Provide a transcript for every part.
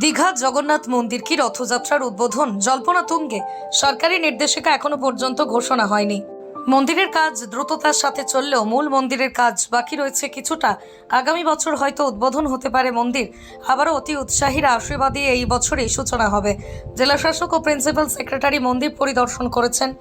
দীঘা জগন্নাথ মন্দির কি রথযাত্রার উদ্বোধন? জল্পনা তুঙ্গে। সরকারি নির্দেশিকা এখনও পর্যন্ত ঘোষণা হয়নি। মন্দিরের কাজ দ্রুততার সাথে চললেও মূল মন্দিরের কাজ বাকি রয়েছে কিছুটা। আগামী বছর হয়তো উদ্বোধন হতে পারে মন্দির। আবারও অতি উৎসাহীরা আশীর্বাদী এই বছরই সূচনা হবে। জেলাশাসক ও প্রিন্সিপাল সেক্রেটারি মন্দির পরিদর্শন করেছেন।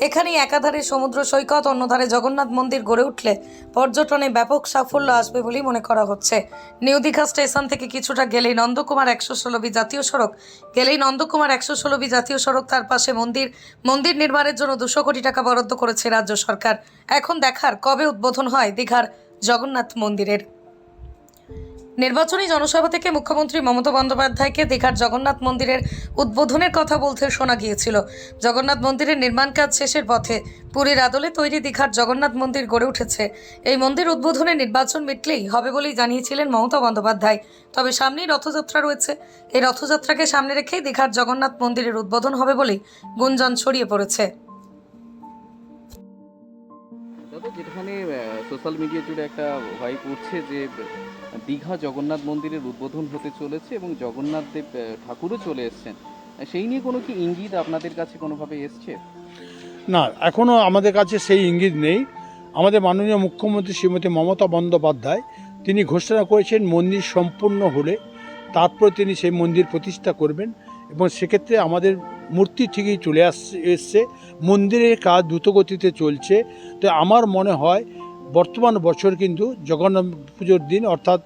এখানেই একাধারে সমুদ্র সৈকত, অন্যধারে জগন্নাথ মন্দির গড়ে উঠলে পর্যটনে ব্যাপক সাফল্য আসবে বলেই মনে করা হচ্ছে। নিউ দীঘা স্টেশন থেকে কিছুটা গেলেই নন্দকুমার একশো ষোলোবি জাতীয় সড়ক। গেলেই নন্দকুমার একশো ষোলোবি জাতীয় সড়ক, তার পাশে মন্দির। মন্দির নির্মাণের জন্য দুশো কোটি টাকা বরাদ্দ করেছে রাজ্য সরকার। এখন দেখার কবে উদ্বোধন হয় দীঘার জগন্নাথ মন্দিরের? নির্বাচনী জনসভা থেকে মুখ্যমন্ত্রী মমতা বন্দ্যোপাধ্যায়কে দীঘার জগন্নাথ মন্দিরের উদ্বোধনের কথা বলতে শোনা গিয়েছিল। জগন্নাথ মন্দিরের নির্মাণ কাজ শেষের পথে পুরীর আদলে তৈরি দীঘার জগন্নাথ মন্দির গড়ে উঠেছে। এই মন্দির উদ্বোধনে নির্বাচন মিটলেই হবে বলেই জানিয়েছিলেন মমতা বন্দ্যোপাধ্যায়। তবে সামনেই রথযাত্রা রয়েছে। এই রথযাত্রাকে সামনে রেখেই দীঘার জগন্নাথ মন্দিরের উদ্বোধন হবে বলেই গুঞ্জন ছড়িয়ে পড়েছে। যেখানে সোশ্যাল মিডিয়া জুড়ে একটা ভাইব উঠছে যে, দীঘা জগন্নাথ মন্দিরের উদ্বোধন হতে চলেছে এবং জগন্নাথ দেব ঠাকুরও চলে এসছেন। সেই নিয়ে কোনো কি ইঙ্গিত আপনাদের কাছে কোনোভাবে এসছে? না এখনও আমাদের কাছে সেই ইঙ্গিত নেই। আমাদের মাননীয় মুখ্যমন্ত্রী শ্রীমতী মমতা বন্দ্যোপাধ্যায়, তিনি ঘোষণা করেছেন মন্দির সম্পূর্ণ হলে তারপর তিনি সেই মন্দির প্রতিষ্ঠা করবেন এবং সেক্ষেত্রে আমাদের মূর্তি ঠিকই চলে আসছে এসছে, মন্দিরের কাজ দ্রুতগতিতে চলছে। তো আমার মনে হয় বর্তমান বছর কিন্তু জগন্নাথ পুজোর দিন, অর্থাৎ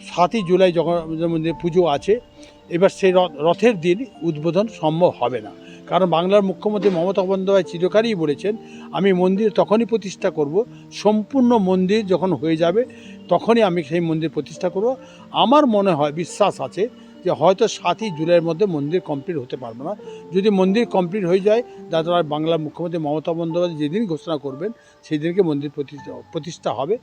সাতই জুলাই জগন্নাথ মন্দির পুজো আছে। এবার সেই রথ- রথের দিন উদ্বোধন সম্ভব হবে না। কারণ বাংলার মুখ্যমন্ত্রী মমতা বন্দ্যোপাধ্যায় চিরকালই বলেছেন, আমি মন্দির তখনই প্রতিষ্ঠা করব, সম্পূর্ণ মন্দির যখন হয়ে যাবে তখনই আমি সেই মন্দির প্রতিষ্ঠা করব। আমার মনে হয়, বিশ্বাস আছে যে হয়তো সাতই জুলাইয়ের মধ্যে মন্দির কমপ্লিট হতে পারবে না। যদি মন্দির কমপ্লিট হয়ে যায় তাছাড়া বাংলার মুখ্যমন্ত্রী মমতা বন্দ্যোপাধ্যায় যেদিন ঘোষণা করবেন সেই দিনকে মন্দির প্রতিষ্ঠা প্রতিষ্ঠা হবে।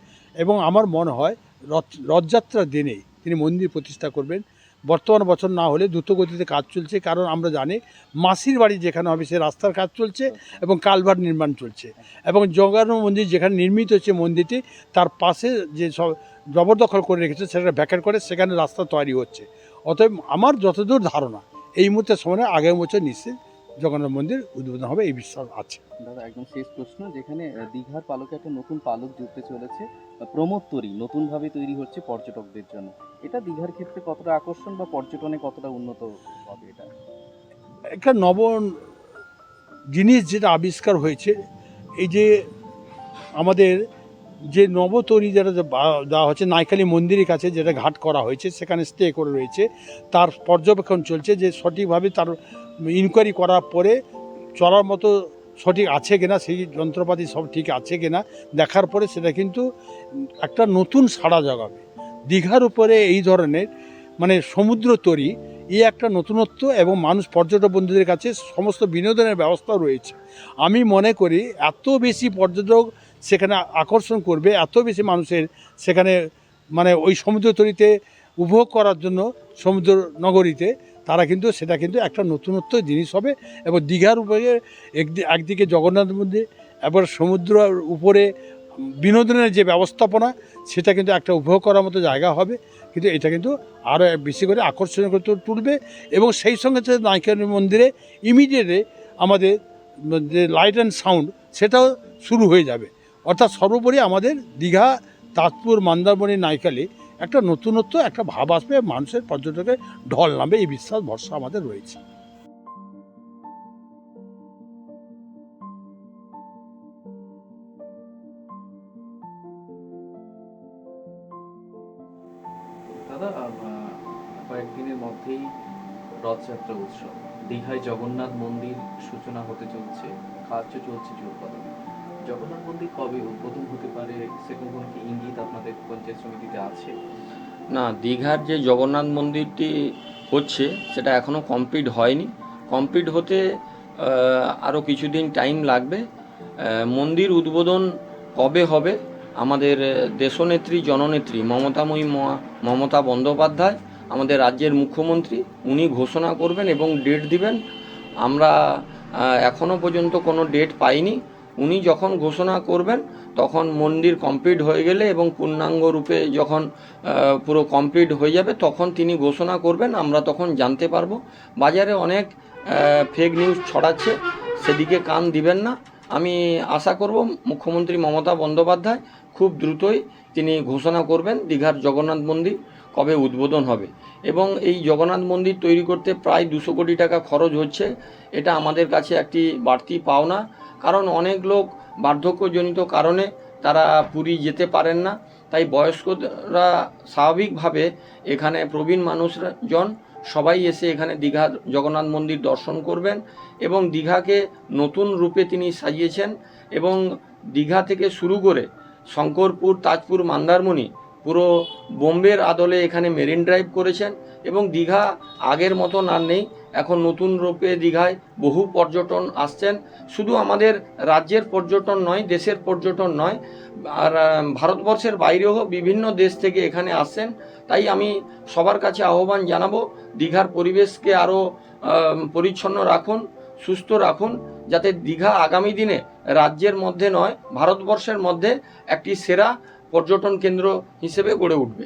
এবং আমার মনে হয়, রথ, রথযাত্রার দিনেই তিনি মন্দির প্রতিষ্ঠা করবেন। বর্তমান বছর না হলে দ্রুতগতিতে কাজ চলছে, কারণ আমরা জানি মাসির বাড়ি যেখানে হবে, সে রাস্তার কাজ চলছে এবং কালভার নির্মাণ চলছে। এবং জগন্নাথ মন্দির যেখানে নির্মিত হচ্ছে মন্দিরটি, তার পাশে যে সব জবরদখল করে রেখেছে, সেটা ভ্যাকেট করে সেখানে রাস্তা তৈরি হচ্ছে। অতএব আমার যতদূর ধারণা এই মুহূর্তে সময় আগের বছর নিশ্চিত জগন্নাথ মন্দির উদ্বোধন হবে এই বিশ্বাস আছে। দাদা একদম শেষ প্রশ্ন যেখানে দীঘার পালকে একটা নতুন পালক জুড়তে চলেছে আহ, প্রমোদতরী নতুনভাবে তৈরি হচ্ছে পর্যটকদের জন্য। এটা দীঘার ক্ষেত্রে কতটা আকর্ষণ বা পর্যটনে কতটা উন্নত হবে এটা? একটা নব জিনিস যেটা আবিষ্কার হয়েছে এই যে আমাদের যে নবতরী যেটা দেওয়া হচ্ছে, নাইকালি মন্দিরের কাছে যেটা ঘাট করা হয়েছে, সেখানে স্টে করে রয়েছে। তার পর্যবেক্ষণ চলছে যে সঠিকভাবে তার ইনকোয়ারি করার পরে চলার মতো সঠিক আছে কিনা, সেই যন্ত্রপাতি সব ঠিক আছে কিনা, দেখার পরে সেটা কিন্তু একটা নতুন সাড়া জাগাবে। দীঘার উপরে এই ধরনের মানে সমুদ্র তরী এই একটা নতুনত্ব এবং মানুষ, পর্যটক বন্ধুদের কাছে সমস্ত বিনোদনের ব্যবস্থা রয়েছে। আমি মনে করি, এত বেশি পর্যটক সেখানে আকর্ষণ করবে, এত বেশি মানুষের সেখানে মানে ওই সমুদ্র তরীতে উপভোগ করার জন্য সমুদ্র নগরীতে, তারা কিন্তু সেটা কিন্তু একটা নতুনত্ব জিনিস হবে এবং দীঘার উপরে একদি- একদিকে জগন্নাথ মন্দির, এবার সমুদ্রের উপরে বিনোদনের যে ব্যবস্থাপনা, সেটা কিন্তু একটা উপভোগ করার মতো জায়গা হবে, কিন্তু এটা কিন্তু আরও বেশি করে আকর্ষণীয় করে তুলবে এবং সেই সঙ্গে সাথে নায়িকার মন্দিরে ইমিডিয়েটে আমাদের যে লাইট অ্যান্ড সাউন্ড সেটাও শুরু হয়ে যাবে। অর্থাৎ সর্বোপরি আমাদের দীঘা, তাজপুর, মন্দারমণি, নাইকালে একটা নতুনত্ব, একটা ভাব আসবে, মানুষের পর্যটকের ঢল নামবে, এই বিশ্বাস, ভরসা আমাদের রয়েছে। কয়েকদিনের মধ্যেই রথযাত্রা উৎসব। দীঘায় জগন্নাথ মন্দির সূচনা হতে চলছে, কার্য চলছে জোর কদমে জগন্নাথ মন্দির কবে উদ্বোধন হতে পারে? সেরকম কোনো কি ইঙ্গিত আপনাদের পঞ্চায়েত সমিতিতে আছে? না দীঘার যে জগন্নাথ মন্দিরটি হচ্ছে সেটা এখনও কমপ্লিট হয়নি। কমপ্লিট হতে আরও কিছুদিন টাইম লাগবে। মন্দির উদ্বোধন কবে হবে? আমাদের দেশনেত্রী জননেত্রী মমতাময়ী মমতা বন্দ্যোপাধ্যায় আমাদের রাজ্যের মুখ্যমন্ত্রী উনি ঘোষণা করবেন এবং ডেট দিবেন। আমরা আহ, এখনও পর্যন্ত কোনো ডেট পাইনি। উনি যখন ঘোষণা করবেন, তখন মন্দির কমপ্লিট হয়ে গেলে এবং পূর্ণাঙ্গ রূপে যখন পুরো কমপ্লিট হয়ে যাবে, তখন তিনি ঘোষণা করবেন, আমরা তখন জানতে পারব। বাজারে অনেক ফেক নিউজ ছড়াচ্ছে, সেদিকে কান দিবেন না। আমি আশা করব মুখ্যমন্ত্রী মমতা বন্দ্যোপাধ্যায় খুব দ্রুতই তিনি ঘোষণা করবেন দীঘার জগন্নাথ মন্দির কবে উদ্বোধন হবে। এবং এই জগন্নাথ মন্দির তৈরি করতে প্রায় দুশো কোটি টাকা খরচ হচ্ছে, এটা আমাদের কাছে একটি বাড়তি পাওনা। কারণ অনেক লোক বার্ধক্যজনিত কারণে তারা পুরী যেতে পারেন না। তাই বয়স্করা স্বাভাবিকভাবে এখানে প্রবীণ মানুষজন সবাই এসে এখানে দীঘা জগন্নাথ মন্দির দর্শন করবেন এবং দীঘাকে নতুন রূপে তিনি সাজিয়েছেন এবং দীঘা থেকে শুরু করে শঙ্করপুর, তাজপুর, মন্দারমণি পুরো বোম্বের আদলে এখানে মেরিন ড্রাইভ করেছেন এবং দীঘা আগের মতন আর নেই। এখন নতুন রূপে দীঘায় বহু পর্যটন আসছেন। শুধু আমাদের রাজ্যের পর্যটন নয়, দেশের পর্যটন নয়, আর ভারতবর্ষের বাইরেও বিভিন্ন দেশ থেকে এখানে আসছেন। তাই আমি সবার কাছে আহ্বান জানাব, দীঘার পরিবেশকে আরও পরিচ্ছন্ন রাখুন, সুস্থ রাখুন, যাতে দীঘা আগামী দিনে রাজ্যের মধ্যে নয়, ভারতবর্ষের মধ্যে একটি সেরা পর্যটন কেন্দ্র হিসেবে গড়ে উঠবে।